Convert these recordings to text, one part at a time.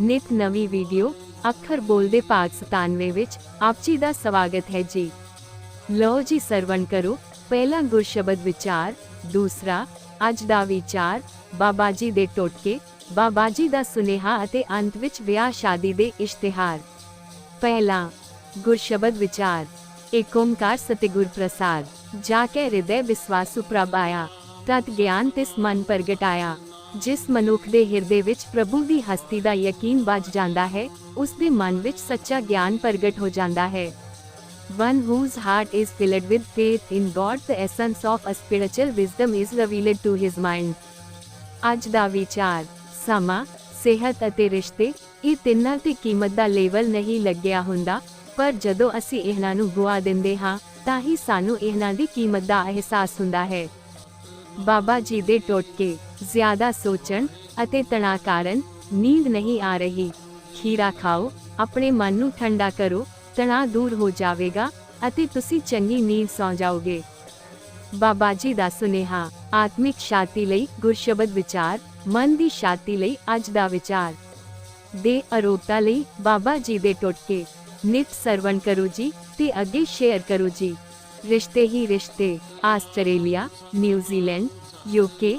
ਨਿਤ ਨਵੀਂ ਵੀਡੀਓ, ਅੱਖਰ ਬੋਲਦੇ ਭਾਗ 97 ਵਿੱਚ ਆਪ ਜੀ ਦਾ ਸਵਾਗਤ ਹੈ ਜੀ। ਲਓ ਜੀ ਸਰਵਣ ਕਰੋ, ਪਹਿਲਾ ਗੁਰ ਵਿਚਾਰ, ਦੂਸਰਾ, ਅੱਜ ਦਾ ਵਿਚਾਰ, ਬਾਬਾ ਜੀ ਦੇ ਟੋਟਕੇ, ਬਾਬਾ ਜੀ ਦਾ ਸੁਨੇਹਾ ਅਤੇ ਅੰਤ ਵਿੱਚ ਵਿਆਹ ਸ਼ਾਦੀ ਦੇ ਇਸ਼ਤਿਹਾਰ। ਪਹਿਲਾ, ਗੁਰਸ਼ਬਦ ਵਿਚਾਰ ਏਕ ਓੰਕਾਰ ਸਤਿਗੁਰ ਪ੍ਰਸਾਦ, ਜਾ ਕੇ ਹਿਰਦੈ ਵਿਸਵਾਸੁ ਪ੍ਰਭ ਆਇਆ, ਤਤ ਗਿਆਨ ਤਿਸ ਮਨ ਪ੍ਰਗਟਾਇਆ ਜਿਸ ਮਨੁੱਖ ਦੇ ਹਿਰਦੇ ਵਿੱਚ ਪ੍ਰਭੂ ਦੀ ਹਸਤੀ ਦਾ ਯਕੀਨ ਵੱਜ ਜਾਂਦਾ ਹੈ ਉਸ ਦੇ ਮਨ ਵਿੱਚ ਸੱਚਾ ਗਿਆਨ ਪ੍ਰਗਟ ਹੋ ਜਾਂਦਾ ਹੈ One whose heart is filled with faith in God, the essence of a spiritual wisdom is revealed to his mind. ਅੱਜ ਦਾ ਵਿਚਾਰ ਸਮਾਂ ਸਿਹਤ ਅਤੇ ਰਿਸ਼ਤੇ ਇਹ ਤਿੰਨਾਂ ਤੇ ਕੀਮਤ ਦਾ ਲੈਵਲ ਨਹੀਂ ਲੱਗਿਆ ਹੁੰਦਾ ਪਰ ਜਦੋਂ ਅਸੀਂ ਇਹਨਾਂ ਨੂੰ ਗੁਆ ਦਿੰਦੇ ਹਾਂ ਤਾਂ ਹੀ ਸਾਨੂੰ ਇਹਨਾਂ ਦੀ ਕੀਮਤ ਦਾ ਅਹਿਸਾਸ ਹੁੰਦਾ ਹੈ ਬਾਬਾ ਜੀ ਦੇ ਟੋਟਕੇ ਜ਼ਿਆਦਾ ਸੋਚਣ ਅਤੇ ਤਣਾਅ ਕਾਰਨ ਨੀਂਦ ਨਹੀਂ ਆ ਰਹੀ। ਖੀਰਾ ਖਾਓ, ਆਪਣੇ ਮਨ ਨੂੰ ਠੰਡਾ ਕਰੋ, ਤਣਾਅ ਦੂਰ ਹੋ ਜਾਵੇਗਾ ਅਤੇ ਤੁਸੀਂ ਚੰਗੀ ਨੀਂਦ ਸੌਂ ਜਾਓਗੇ। ਬਾਬਾ ਜੀ ਦਾ ਸੁਨੇਹਾ, ਆਤਮਿਕ ਸ਼ਾਂਤੀ ਲਈ ਗੁਰਸ਼ਬਦ ਵਿਚਾਰ, ਮਨ ਦੀ ਸ਼ਾਂਤੀ ਲਈ ਅੱਜ ਦਾ ਵਿਚਾਰ। ਦੇ ਅਰੋਗਤਾ ਲਈ ਬਾਬਾ ਜੀ ਦੇ ਟੋਟਕੇ, ਨਿਤ ਸਰਵਣ ਕਰੋ ਜੀ ਤੇ ਅੱਗੇ ਸ਼ੇਅਰ ਕਰੋ ਜੀ। ਰਿਸ਼ਤੇ ਹੀ ਰਿਸ਼ਤੇ, Australia, New Zealand UK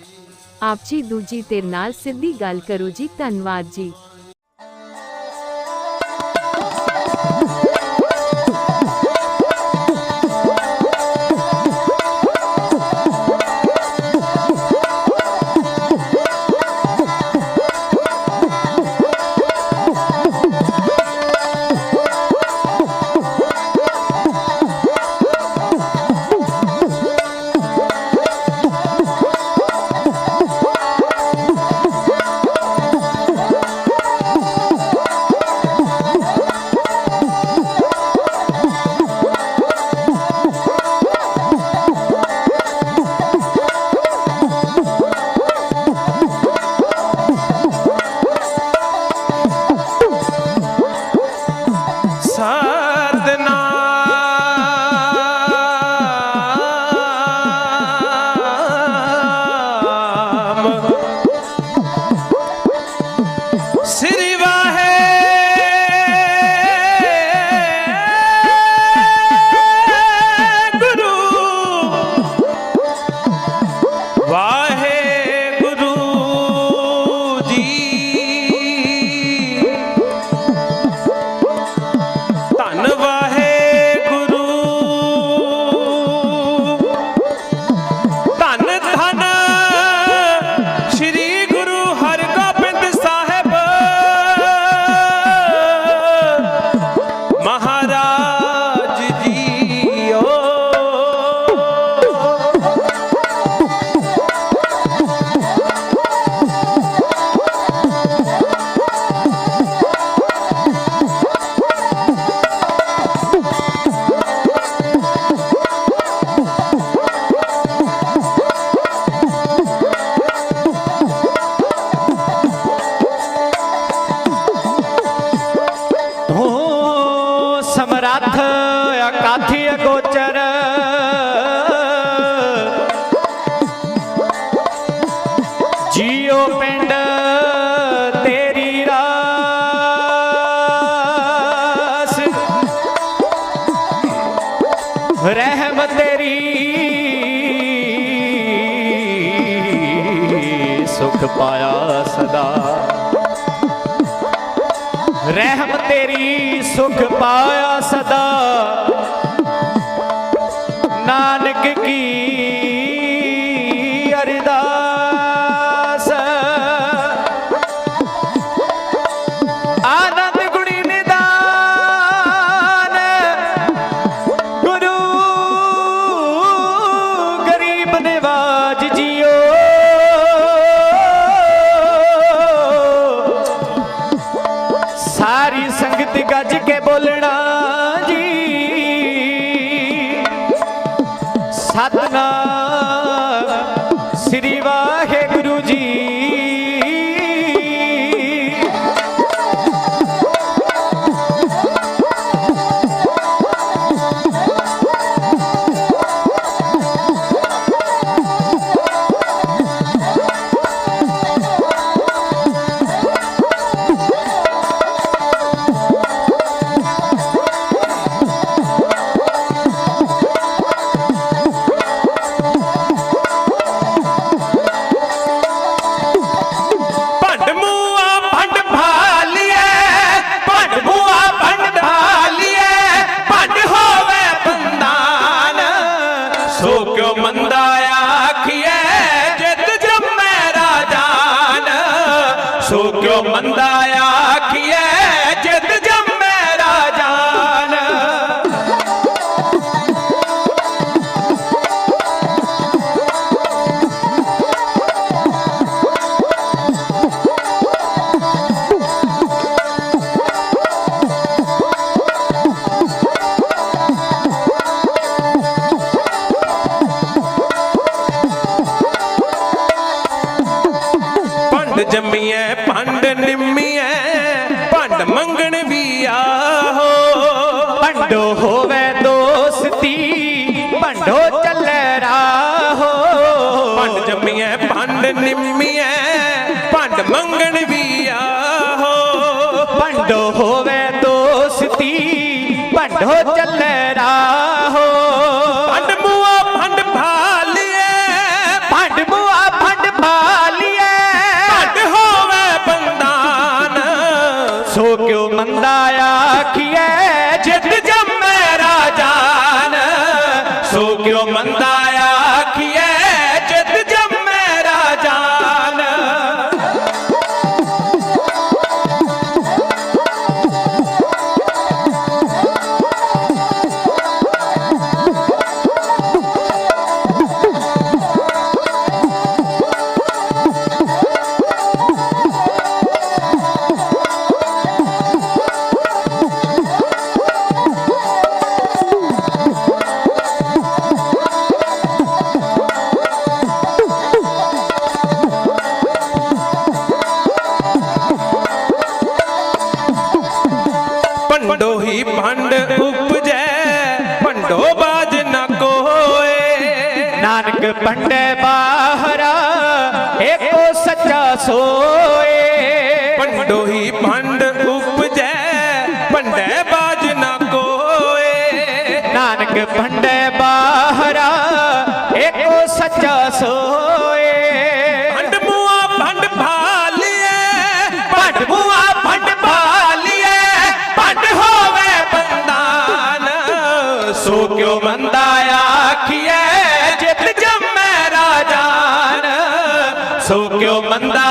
ਆਪ ਜੀ ਦੂਜੀ ਧਿਰ ਨਾਲ ਸਿੱਧੀ ਗੱਲ ਕਰੋ ਜੀ ਧੰਨਵਾਦ ਜੀ। ਪਿੰਡ ਤੇਰੀ ਰਾਸ। ਰਹਿਮ ਤੇਰੀ ਸੁਖ ਪਾਇਆ ਸਦਾ। ਰਹਿਮ ਤੇਰੀ ਸੁਖ ਪਾਇਆ ਸਦਾ। ਬੋਲਣਾ ਜੀ। ਸਤਨਾਮ ਸੋ ਕਿਉ ਮੰਦਾ ਜੰਮੀਐ ਭੰਡ ਨਿੰਮੀਐ ਭੰਡ ਮੰਗਣ ਵੀ ਆਹੋ। ਭੰਡੋ ਹੋਵੇ ਦੋਸਤੀ ਭੰਡੋ ਚੱਲੇ ਰਾਹੋ। ਭੰਡ ਮੂਆ ਭੰਡ ਭਾਲੀਏ ਭੰਡ ਬੁਆ ਭੰਡ ਭਾਲੀਏ ਭੰਡ ਹੋਵੇ ਬੰਦਾਨ ਸੋ ਕਿਉ ਮੰਦਾ ਪੰਡੇ ਬਾਹਰਾ ਏਕੋ ਸੱਚਾ ਸੋਏ। ਭੰਡੋ ਹੀ ਭੰਡ ਉਪਜੈ ਭੰਡੈ ਬਾਜ ਨ ਕੋਏ। ਨਾਨਕ ਪੰਡੇ ਬਾਹਰਾ ਏਕੋ ਸੱਚਾ ਸੋਏ। ਭੰਡ ਮੂਆ ਭੰਡ ਭਾਲੀਏ ਭੰਡ ਬੁਆ ਭੰਡ ਭਾਲੀਏ। ਭੰਡ ਹੋਵੇ ਬੰਦਾਨ ਸੋ ਕਿਉ ਮੰਦਾ ਸੋ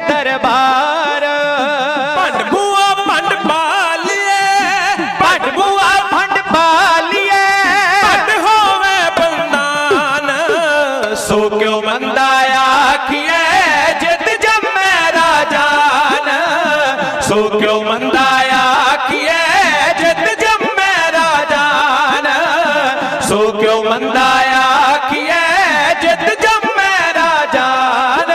ਸੋ ਕਿਉ ਮੰਦਾ ਆਖੀਐ, ਜਿਤ ਜੰਮੈ ਰਾਜਾਨ। ਸੋ ਕਿਉ ਮੰਦਾ ਆਖੀਐ, ਜਿਤ ਜੰਮੈ ਰਾਜਾਨ। ਸੋ ਕਿਉ ਮੰਦਾ ਆਖੀਐ, ਜਿਤ ਜੰਮੈ ਰਾਜਾਨ।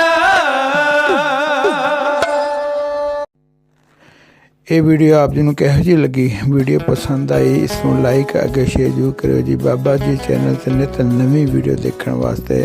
ਇਹ ਵੀਡੀਓ ਆਪ ਜੀ ਨੂੰ ਕਿਹੋ ਜਿਹੀ ਲੱਗੀ? ਵੀਡੀਓ ਪਸੰਦ ਆਈ, ਇਸ ਨੂੰ ਲਾਈਕ, ਅੱਗੇ ਸ਼ੇਅਰ ਜ਼ਰੂਰ ਕਰਿਓ ਜੀ। ਬਾਬਾ ਜੀ ਚੈਨਲ ਤੇ ਨਿਤ ਨਵੀਂ ਵੀਡੀਓ ਦੇਖਣ ਵਾਸਤੇ